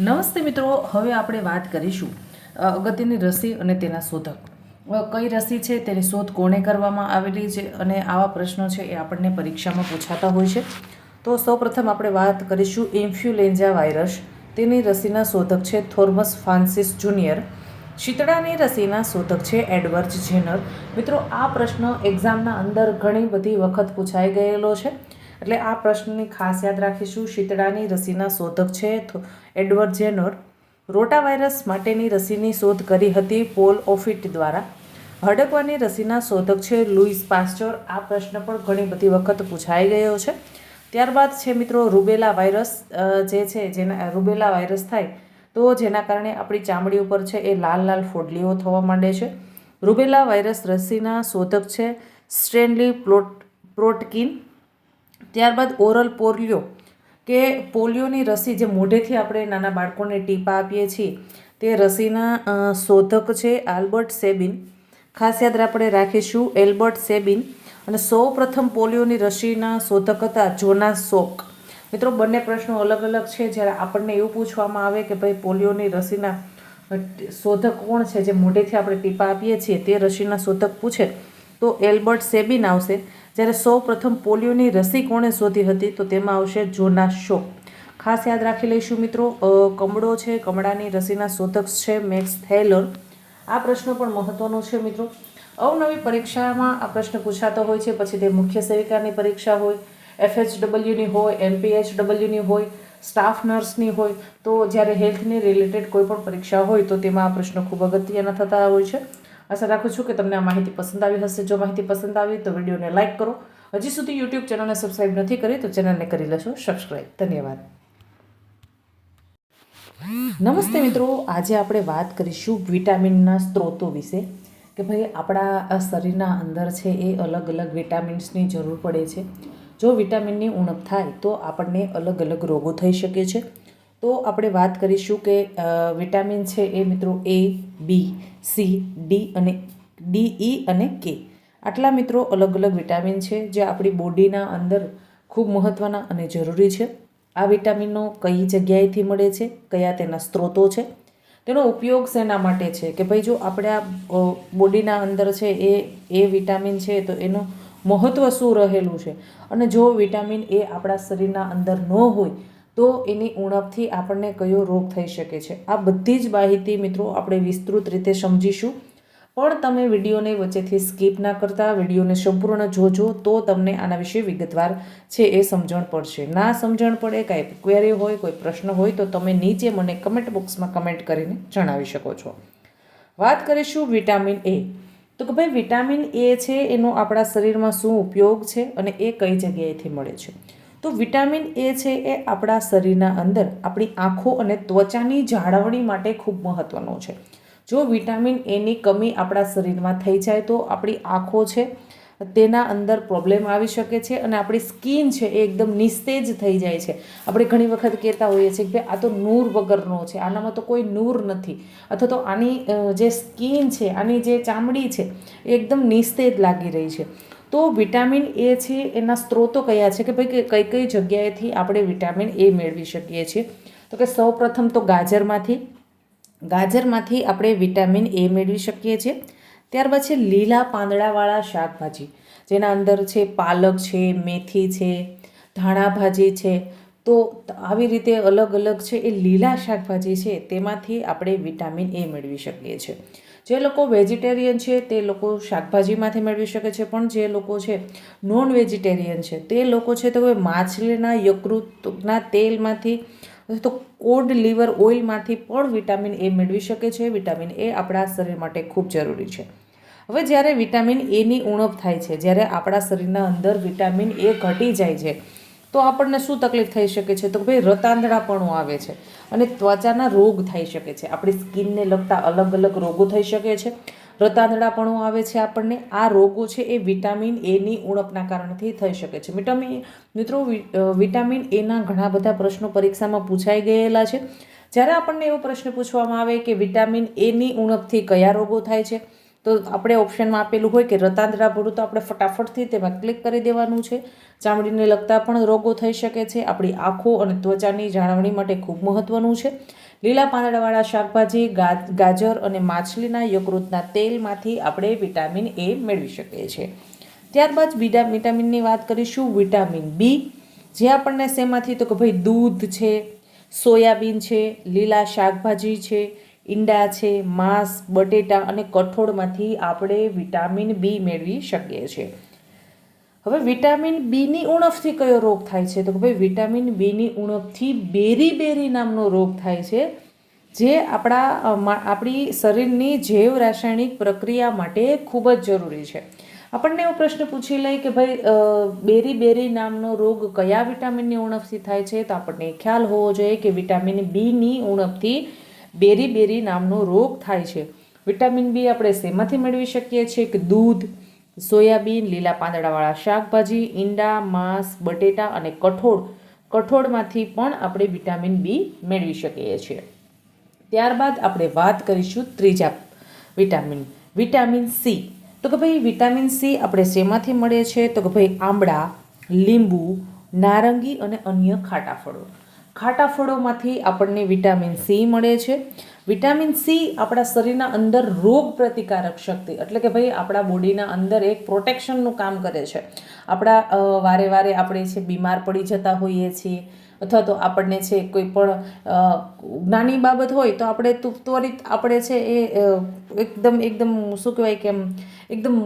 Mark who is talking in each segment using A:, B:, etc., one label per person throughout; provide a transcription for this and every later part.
A: નમસ્તે મિત્રો, હવે આપણે વાત કરીશું અગત્યની રસી અને તેના શોધક. કઈ રસી છે, તેની શોધ કોણે કરવામાં આવેલી છે અને આવા પ્રશ્નો છે એ આપણને પરીક્ષામાં પૂછાતા હોય છે. તો સૌપ્રથમ આપણે વાત કરીશું ઇન્ફ્લુએન્ઝા વાયરસ. તેની રસીના શોધક છે થોર્મસ ફ્રાન્સિસ જુનિયર. શીતળાની રસીના શોધક છે એડવર્જ જેનર. મિત્રો, આ પ્રશ્ન એક્ઝામના અંદર ઘણી બધી વખત પૂછાઈ ગયેલો છે. એટલે આ પ્રશ્નની ખાસ યાદ રાખીશું. શીતળાની રસીના શોધક છે એડવર્ડ જેનર. રોટા વાયરસ માટેની રસીની શોધ કરી હતી પોલ ઓફિટ દ્વારા. હડકવાની રસીના શોધક છે લુઈસ પાસ્ચર. આ પ્રશ્ન પણ ઘણી બધી વખત પૂછાઈ ગયો છે. ત્યારબાદ છે મિત્રો રૂબેલા વાયરસ જે છે જેના, રૂબેલા વાયરસ થાય તો જેના કારણે આપણી ચામડી ઉપર છે એ લાલ લાલ ફોડલીઓ થવા માંડે છે. રૂબેલા વાયરસ રસીના શોધક છે સ્ટ્રેનલી પ્લોટ, પ્રોટકિન. ત્યારબાદ ઓરલ પોલિયો, કે પોલિયોની રસી જે મોઢેથી આપણે નાના બાળકોને ટીપા આપીએ છીએ, તે રસીના શોધક છે આલ્બર્ટ સેબિન. ખાસ યાદ આપણે રાખીશું એલ્બર્ટ સેબિન અને સૌ પ્રથમ પોલિયોની રસીના શોધક હતા જોના સોક. મિત્રો, બંને પ્રશ્નો અલગ અલગ છે. જ્યારે આપણને એવું પૂછવામાં આવે કે ભાઈ, પોલિયોની રસીના શોધક કોણ છે, જે મોઢેથી આપણે ટીપા આપીએ છીએ, તે રસીના શોધક પૂછે, તો એલ્બર્ટ સેબિન આવશે. જ્યારે સૌ પ્રથમ પોલિયોની રસી કોણે શોધી હતી તો તેમાં આવશે જોના શો. ખાસ યાદ રાખી લઈશું મિત્રો કમળો છે, કમળાની રસીના શોધક છે મેક્સ થેલર. આ પ્રશ્ન પણ મહત્વનો છે મિત્રો. અવનવી પરીક્ષામાં આ પ્રશ્ન પૂછાતો હોય છે, પછી તે મુખ્ય સેવિકાની પરીક્ષા હોય, એફએચડબલ્યુની હોય એમપીએચડબલ્યુની હોય, સ્ટાફ નર્સની હોય, તો જ્યારે હેલ્થની રિલેટેડ કોઈ પણ પરીક્ષા હોય તો તેમાં આ પ્રશ્નો ખૂબ અગત્યના થતા હોય છે. આશા રાખું છું કે તમને આ માહિતી પસંદ આવી હશે. જો માહિતી પસંદ આવી તો વિડીયોને લાઇક કરો. હજી સુધી યુટ્યુબ ચેનલને સબસ્ક્રાઈબ નથી કરી તો ચેનલને કરી લેશો. સબસ્ક્રાઈબ ધન્યવાદ. નમસ્તે મિત્રો. આજે આપણે વાત કરીશું વિટામિનના સ્ત્રોતો વિશે કે ભાઈ આપણા શરીરના અંદર છે એ અલગ અલગ વિટામિન્સની જરૂર પડે છે. જો વિટામિનની ઉણપ થાય તો આપણને અલગ અલગ રોગો થઈ શકે છે. તો આપણે વાત કરીશું કે વિટામિન છે એ મિત્રો એ બી સી, ડી અને ડી, ઈ અને કે. આટલા મિત્રો અલગ અલગ વિટામિન છે જે આપણી બોડીના અંદર ખૂબ મહત્ત્વના અને જરૂરી છે. આ વિટામિનનો કઈ જગ્યાએથી મળે છે? કયા તેના સ્ત્રોતો છે? તેનો ઉપયોગ શેના માટે છે? કે ભાઈ જો આપણે આ બોડીના અંદર છે એ એ વિટામિન છે તો એનું મહત્ત્વ શું રહેલું છે? અને જો વિટામિન એ આપણા શરીરના અંદર ન હોય તો એની ઉણપથી આપણને કયો રોગ થઈ શકે છે. આ બધી જ માહિતી મિત્રો આપણે વિસ્તૃત રીતે સમજીશું. પણ તમે વિડીયોને વચ્ચેથી સ્કીપ ના કરતા, વિડીયોને સંપૂર્ણ જોજો તો તમને આના વિશે વિગતવાર છે એ સમજણ પડશે. ના સમજણ પડે, કાંઈ ક્વેરી હોય, કોઈ પ્રશ્ન હોય તો તમે નીચે મને કમેન્ટ બોક્સમાં કમેન્ટ કરીને જણાવી શકો છો. વાત કરીશું વિટામિન એ તો કે ભાઈ વિટામિન એ છે, એનો આપણા શરીરમાં શું ઉપયોગ છે અને એ કઈ જગ્યાએથી મળે છે? તો વિટામિન એ છે એ આપણા શરીરના અંદર આપણી આંખો અને ત્વચાની જાળવણી માટે ખૂબ મહત્ત્વનો છે. જો વિટામિન એની કમી આપણા શરીરમાં થઈ જાય તો આપણી આંખો છે તેના અંદર પ્રોબ્લેમ આવી શકે છે અને આપણી સ્કિન છે એ એકદમ નિસ્તેજ થઈ જાય છે. આપણે ઘણી વખત કહેતા હોઈએ છીએ કે આ તો નૂર વગરનો છે, આનામાં તો કોઈ નૂર નથી. અથવા તો આની જે સ્કિન છે, આની જે ચામડી છે એ એકદમ નિસ્તેજ લાગી રહી છે. તો વિટામિન એ છે, એના સ્ત્રોતો કયા છે કે ભાઈ કઈ કઈ જગ્યાએથી આપણે વિટામિન એ મેળવી શકીએ છીએ? તો કે સૌ પ્રથમ તો ગાજરમાંથી. ગાજરમાંથી આપણે વિટામિન એ મેળવી શકીએ છીએ. ત્યારબાદ છે લીલા પાંદડાવાળા શાકભાજી, જેના અંદર છે, પાલક છે, મેથી છે, ધાણા ભાજી છે. તો આવી રીતે અલગ અલગ છે એ લીલા શાકભાજી છે, તેમાંથી આપણે વિટામિન એ મેળવી શકીએ છીએ. જે લોકો વેજીટેરિયન છે, તે લોકો શાકભાજીમાંથી મેળવી શકે છે, પણ જે લોકો છે નોન વેજીટેરિયન છે, તે લોકો છે, તો માછલીના યકૃતના તેલમાંથી તો કોડ લીવર ઓઇલમાંથી પણ વિટામિન એ મેળવી શકે છે. વિટામિન એ આપણા શરીર માટે ખૂબ જરૂરી છે. હવે જ્યારે વિટામિન એની ઉણપ થાય છે, જ્યારે આપણા શરીરના અંદર વિટામિન એ ઘટી જાય છે તો આપણને શું તકલીફ થઈ શકે છે? તો ભાઈ રતાંદડાપણું આવે છે અને ત્વચાના રોગ થઈ શકે છે. આપણી સ્કિનને લગતા અલગ અલગ રોગો થઈ શકે છે. રતાંદડાપણું આવે છે આપણને. આ રોગો છે એ વિટામિન એની ઉણપના કારણથી થઈ શકે છે. વિટામિન મિત્રો વિટામિન એના ઘણા બધા પ્રશ્નો પરીક્ષામાં પૂછાઈ ગયેલા છે. જ્યારે આપણને એવો પ્રશ્ન પૂછવામાં આવે કે વિટામિન એની ઉણપથી કયા રોગો થાય છે? તો આપણે ઓપ્શનમાં આપેલું હોય કે રતાંતરા ભરું તો આપણે ફટાફટથી તેમાં ક્લિક કરી દેવાનું છે. ચામડીને લગતા પણ રોગો થઈ શકે છે. આપણી આંખો અને ત્વચાની જાળવણી માટે ખૂબ મહત્ત્વનું છે. લીલા પાંદડાવાળા શાકભાજી ગાજર અને માછલીના યકૃતના તેલમાંથી આપણે વિટામિન એ મેળવી શકીએ છીએ. ત્યારબાદ વિટા વિટામિનની વાત કરીશું વિટામિન બી જે આપણને શેમાંથી? તો કે ભાઈ દૂધ છે, સોયાબીન છે, લીલા શાકભાજી છે ઈંડા છે, માંસ, બટેટા અને કઠોળમાંથી આપણે વિટામિન બી મેળવી શકીએ છીએ. હવે વિટામિન બીની ઉણપથી કયો રોગ થાય છે? તો કે ભાઈ વિટામિન બીની ઉણપથી બેરી બેરી નામનો રોગ થાય છે, જે આપણા આપણી શરીરની જૈવ રાસાયણિક પ્રક્રિયા માટે ખૂબ જ જરૂરી છે. આપણને એવો પ્રશ્ન પૂછી લઈ કે ભાઈ બેરી બેરી નામનો રોગ કયા વિટામિનની ઉણપથી થાય છે? તો આપણને ખ્યાલ હોવો જોઈએ કે વિટામિન બીની ઉણપથી બેરી બેરી નામનો રોગ થાય છે. વિટામિન બી આપણે શેમાંથી મેળવી શકીએ છીએ કે દૂધ, સોયાબીન, લીલા પાંદડાવાળા શાકભાજી, ઈંડા, માંસ, બટેટા અને કઠોળ. કઠોળમાંથી પણ આપણે વિટામિન બી મેળવી શકીએ છીએ. ત્યારબાદ આપણે વાત કરીશું ત્રીજા વિટામિન વિટામિન સી. તો કે ભાઈ વિટામિન સી આપણે શેમાંથી મળે છે? તો કે ભાઈ આંબળા લીંબુ, નારંગી અને અન્ય ખાટા ફળો. ખાટા ફળોમાંથી આપણને વિટામિન સી મળે છે. વિટામિન સી આપણા શરીરના અંદર રોગ પ્રતિકારક શક્તિ, એટલે કે ભાઈ આપણા બોડીના અંદર એક પ્રોટેક્શનનું કામ કરે છે. આપણા વારે વારે આપણે છે બીમાર પડી જતા હોઈએ છીએ, અથવા તો આપણને છે કોઈ પણ નાની બાબત હોય તો આપણે ત્વરિત આપણે છે એ એકદમ એકદમ શું કહેવાય કે એકદમ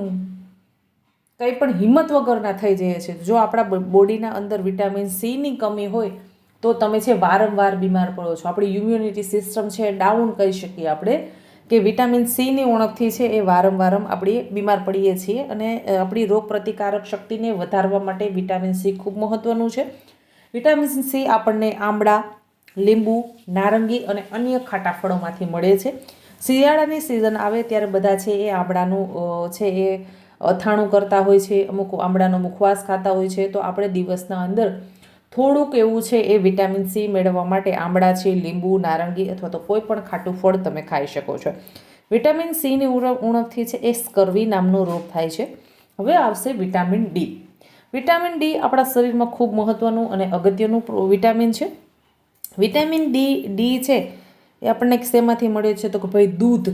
A: કંઈ પણ હિંમત વગરના થઈ જઈએ છીએ. જો આપણા બોડીના અંદર વિટામિન સીની કમી હોય તો તમે છે વારંવાર બીમાર પડો છો. આપણી ઇમ્યુનિટી સિસ્ટમ છે ડાઉન કહી શકીએ આપણે કે વિટામિન સીની ઉણપથી છે એ વારંવાર આપણે બીમાર પડીએ છીએ અને આપણી રોગ પ્રતિકારક શક્તિને વધારવા માટે વિટામિન સી ખૂબ મહત્ત્વનું છે. વિટામિન સી આપણને આંબળા લીંબુ, નારંગી અને અન્ય ખાટા ફળોમાંથી મળે છે. શિયાળાની સિઝન આવે ત્યારે બધા છે એ આંબળાનું છે એ અથાણું કરતા હોય છે, અમુક આંબળાનો મુખવાસ ખાતા હોય છે. તો આપણે દિવસના અંદર થોડુંક એવું છે એ વિટામિન સી મેળવવા માટે આંબળા છે, લીંબુ, નારંગી અથવા તો કોઈ પણ ખાટું ફળ તમે ખાઈ શકો છો. વિટામિન સીની ઉણપ ઉણપથી છે એ સ્કર્વી નામનો રોગ થાય છે. હવે આવશે વિટામિન ડી. વિટામિન ડી આપણા શરીરમાં ખૂબ મહત્ત્વનું અને અગત્યનું વિટામિન છે. વિટામિન ડી ડી છે એ આપણને શેમાંથી મળે છે તો કે ભાઈ દૂધ.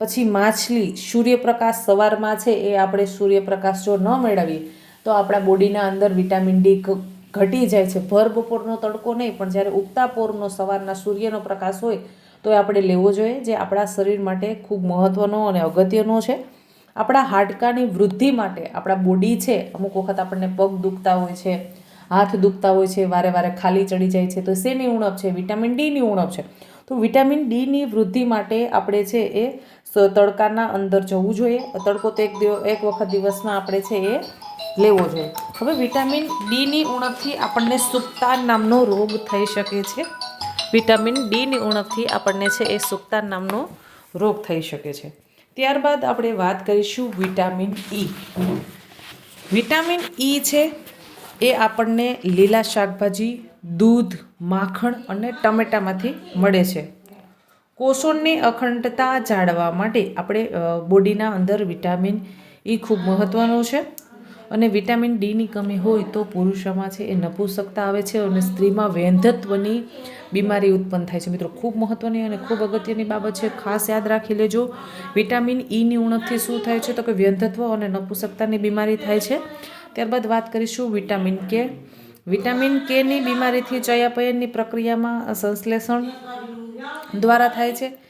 A: પછી માછલી, સૂર્યપ્રકાશ સવારમાં છે એ આપણે સૂર્યપ્રકાશ જો ન મેળવીએ તો આપણા બોડીના અંદર વિટામિન ડી ઘટી જાય છે. ભર બપોરનો તડકો નહીં, પણ જ્યારે ઉગતા પોરનો સવારના સૂર્યનો પ્રકાશ હોય, તો એ આપણે લેવો જોઈએ જે આપણા શરીર માટે ખૂબ મહત્ત્વનો અને અગત્યનો છે. આપણા હાડકાની વૃદ્ધિ માટે આપણા બોડી છે, અમુક વખત આપણને પગ દુખતા હોય છે, હાથ દુખતા હોય છે, વારે વારે ખાલી ચડી જાય છે, તો શેની ઉણપ છે? વિટામિન ડીની ઉણપ છે. તો વિટામિન ડીની વૃદ્ધિ માટે આપણે છે એ તડકાના અંદર જવું જોઈએ. તડકો તો એક દિવસ એક વખત દિવસમાં આપણે છે એ લેવો જોઈએ. હવે વિટામિન ડીની ઉણપથી આપણને સુપ્તાન નામનો રોગ થઈ શકે છે. વિટામિન ડીની ઉણપથી આપણને છે એ સુપ્તાન નામનો રોગ થઈ શકે છે. ત્યારબાદ આપણે વાત કરીશું વિટામિન ઈ. વિટામિન ઈ છે એ આપણને લીલા શાકભાજી, દૂધ, માખણ અને ટમેટામાંથી મળે છે. કોષોની અખંડતા જાળવવા માટે આપણે બોડીના અંદર વિટામિન ઈ ખૂબ મહત્ત્વનું છે. અને વિટામિન ડીની કમી હોય તો પુરુષોમાં છે એ નપુંસકતા આવે છે અને સ્ત્રીમાં વેંધત્વની બીમારી ઉત્પન્ન થાય છે. મિત્રો, ખૂબ મહત્ત્વની અને ખૂબ અગત્યની બાબત છે. ખાસ યાદ રાખી લેજો, વિટામિન ઈની ઉણપથી શું થાય છે તો કે વ્યંધત્વ અને નપુંસકતાની બીમારી થાય છે. ત્યારબાદ વાત કરીશું વિટામિન કે વિટામિન કેની બીમારીથી ચયાપયનની પ્રક્રિયામાં સંશ્લેષણ દ્વારા થાય છે.